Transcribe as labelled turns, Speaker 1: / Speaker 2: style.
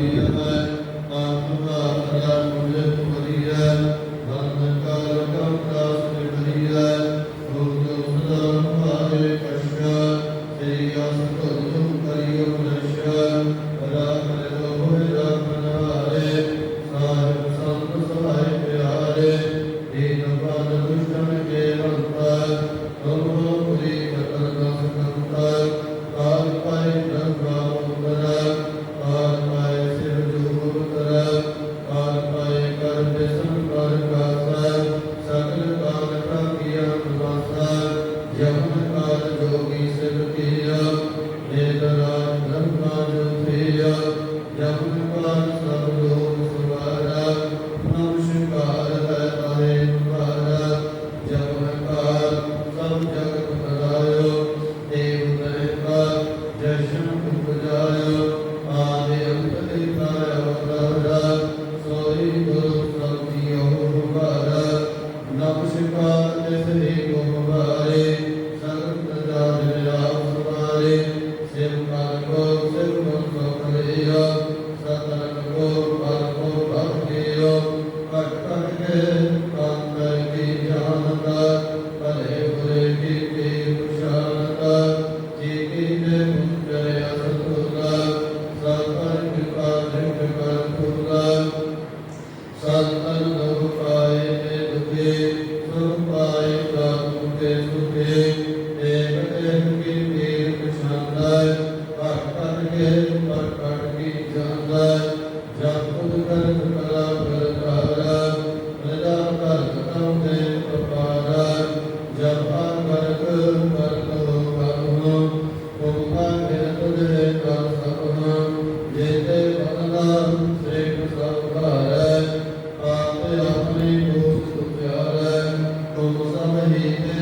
Speaker 1: Thank you. യഹൂദന്മാർ ਜਾਂਦਾ ਜਪਤ ਕਰਤ ਕਲਾ ചെയ്ത്